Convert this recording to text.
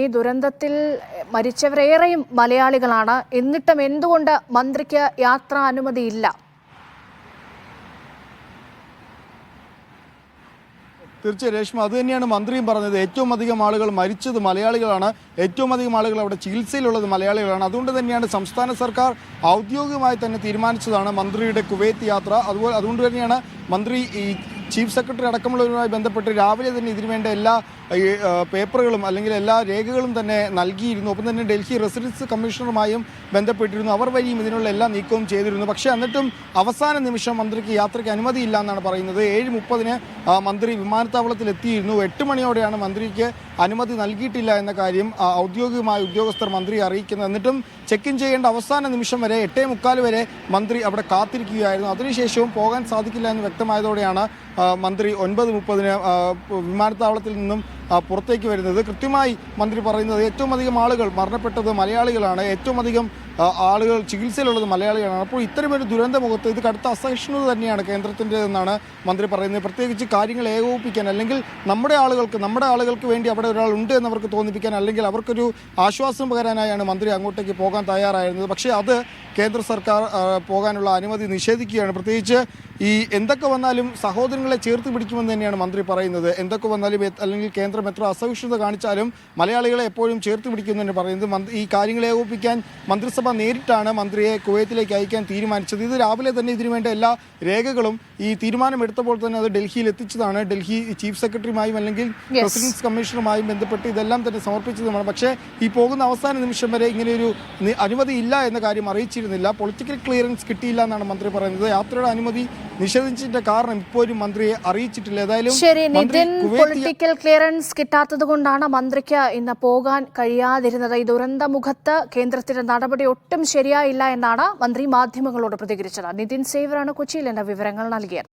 ഈ ദുരന്തത്തിൽ മരിച്ചവരേറെയും മലയാളികളാണ്. എന്നിട്ടും എന്തുകൊണ്ട് മന്ത്രിക്ക് യാത്രാ അനുമതിയില്ല? തീർച്ചയായും രേഷ്മ അത് തന്നെയാണ് മന്ത്രിയും പറഞ്ഞത്. ഏറ്റവും അധികം ആളുകൾ മരിച്ചത് മലയാളികളാണ്. ഏറ്റവും അധികം ആളുകൾ അവിടെ ചികിത്സയിലുള്ളത് മലയാളികളാണ്. അതുകൊണ്ട് തന്നെയാണ് സംസ്ഥാന സർക്കാർ ഔദ്യോഗികമായി തന്നെ തീരുമാനിച്ചതാണ് മന്ത്രിയുടെ കുവൈത്ത് യാത്ര. അതുപോലെ അതുകൊണ്ട് തന്നെയാണ് മന്ത്രി ഈ ചീഫ് സെക്രട്ടറി അടക്കമുള്ളവരുമായി ബന്ധപ്പെട്ട് രാവിലെ തന്നെ ഇതിനു വേണ്ട എല്ലാ പേപ്പറുകളും അല്ലെങ്കിൽ എല്ലാ രേഖകളും തന്നെ നൽകിയിരുന്നു. ഒപ്പം തന്നെ ഡൽഹി റെസിഡൻസ് കമ്മീഷണറുമായും ബന്ധപ്പെട്ടിരുന്നു. അവർ വഴിയും ഇതിനുള്ള എല്ലാ നീക്കവും ചെയ്തിരുന്നു. പക്ഷേ എന്നിട്ടും അവസാന നിമിഷം മന്ത്രിക്ക് യാത്രയ്ക്ക് അനുമതിയില്ല എന്നാണ് പറയുന്നത്. ഏഴ് മുപ്പതിന് മന്ത്രി വിമാനത്താവളത്തിൽ എത്തിയിരുന്നു എട്ട് മണിയോടെയാണ് മന്ത്രിക്ക് അനുമതി നൽകിയിട്ടില്ല എന്ന കാര്യം ഔദ്യോഗികമായ ഉദ്യോഗസ്ഥർ മന്ത്രി അറിയിക്കുന്നത്. എന്നിട്ടും ചെക്ക് ഇൻ ചെയ്യേണ്ട അവസാന നിമിഷം വരെ എട്ടേ മുക്കാൽ വരെ മന്ത്രി അവിടെ കാത്തിരിക്കുകയായിരുന്നു. അതിനുശേഷവും പോകാൻ സാധിക്കില്ല എന്ന് വ്യക്തമായതോടെയാണ് മന്ത്രി ഒൻപത് മുപ്പതിന് വിമാനത്താവളത്തിൽ നിന്നും പുറത്തേക്ക് വരുന്നത്. കൃത്യമായി മന്ത്രി പറയുന്നത് ഏറ്റവും അധികം ആളുകൾ മരണപ്പെട്ടത് മലയാളികളാണ്. ഏറ്റവും അധികം ആളുകൾ ചികിത്സയിലുള്ളത് മലയാളികളാണ്. അപ്പോൾ ഇത്തരമൊരു ദുരന്ത മുഖത്ത് ഇത് കടുത്ത അസഹിഷ്ണുത തന്നെയാണ് കേന്ദ്രത്തിന്റെ എന്നാണ് മന്ത്രി പറയുന്നത്. പ്രത്യേകിച്ച് കാര്യങ്ങൾ ഏകോപിപ്പിക്കാൻ അല്ലെങ്കിൽ നമ്മുടെ ആളുകൾക്ക് നമ്മുടെ ആളുകൾക്ക് വേണ്ടി അവിടെ ഒരാൾ ഉണ്ട് എന്നവർക്ക് തോന്നിപ്പിക്കാൻ അല്ലെങ്കിൽ അവർക്കൊരു ആശ്വാസം പകരാനായാണ് മന്ത്രി അങ്ങോട്ടേക്ക് പോകാൻ തയ്യാറായിരുന്നത്. പക്ഷേ അത് കേന്ദ്ര സർക്കാർ പോകാനുള്ള അനുമതി നിഷേധിക്കുകയാണ്. പ്രത്യേകിച്ച് ഈ എന്തൊക്കെ വന്നാലും സഹോദരങ്ങളെ ചേർത്ത് പിടിക്കുമെന്ന് തന്നെയാണ് മന്ത്രി പറയുന്നത്. എന്തൊക്കെ വന്നാലും അല്ലെങ്കിൽ കേന്ദ്രം എത്ര അസഹിഷ്ണുത കാണിച്ചാലും മലയാളികളെ എപ്പോഴും ചേർത്ത് പിടിക്കുമെന്നാണ് പറയുന്നത് ഈ കാര്യങ്ങളെ ഏകോപിപ്പിക്കാൻ മന്ത്രിസഭ നേരിട്ടാണ് മന്ത്രിയെ കുവൈത്തിലേക്ക് അയക്കാൻ തീരുമാനിച്ചത്. ഇത് രാവിലെ തന്നെ ഇതിനുവേണ്ട എല്ലാ രേഖകളും ഈ തീരുമാനമെടുത്തപ്പോൾ തന്നെ അത് ഡൽഹിയിൽ എത്തിച്ചതാണ്. ഡൽഹി ചീഫ് സെക്രട്ടറിയുമായും അല്ലെങ്കിൽ പ്രസിഡൻസ് കമ്മീഷണറുമായും ബന്ധപ്പെട്ട് ഇതെല്ലാം തന്നെ സമർപ്പിച്ചതുമാണ്. പക്ഷേ ഈ പോകുന്ന അവസാന നിമിഷം വരെ ഇങ്ങനെയൊരു അനുമതി ഇല്ല എന്ന കാര്യം അറിയിച്ചിരുന്നില്ല പൊളിറ്റിക്കൽ ക്ലിയറൻസ് കിട്ടിയില്ല എന്നാണ് മന്ത്രി പറയുന്നത്. യാത്രയുടെ അനുമതി നിഷേധിച്ചതിന്റെ കാരണം ഇപ്പോഴും മന്ത്രിയെ അറിയിച്ചിട്ടില്ല. ഏതായാലും ശരി നിതിൻ പൊളിറ്റിക്കൽ ക്ലിയറൻസ് കിട്ടാത്തത് കൊണ്ടാണ് മന്ത്രിക്ക് ഇന്ന് പോകാൻ കഴിയാതിരുന്നത്. ഈ ദുരന്ത മുഖത്ത് കേന്ദ്രത്തിന്റെ നടപടി ഒട്ടും ശരിയായില്ല എന്നാണ് മന്ത്രി മാധ്യമങ്ങളോട് പ്രതികരിച്ചത്. നിതിൻ സേവറാണ് കൊച്ചിയിൽ എന്ന വിവരങ്ങൾ നൽകിയത്.